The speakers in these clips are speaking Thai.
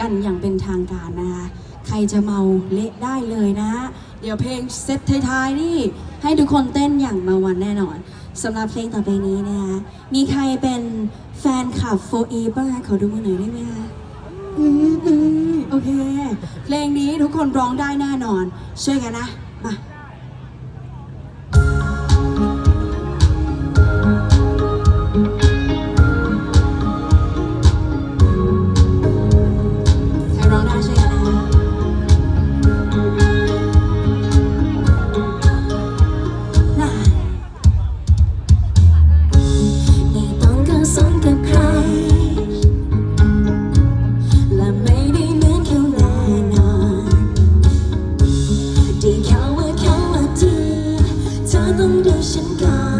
กันอย่างเป็นทางการนะคะ ใครจะเมาเละได้เลยนะ เดี๋ยวเพลงเซตท้ายๆนี่ ให้ทุกคนเต้นอย่างมาวันแน่นอนสำหรับเพลงต่อไปนี้นะคะ มีใครเป็นแฟนคลับโฟอีบ้างขอดูมืหน่อยได้ไหมคะโอเค เพลงนี้ทุกคนร้องได้แน่นอน ช่วยกันนะ มา on.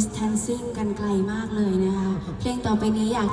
distancing กันไกลมากเลยนะคะ เพลงต่อไปนี้อยากจะ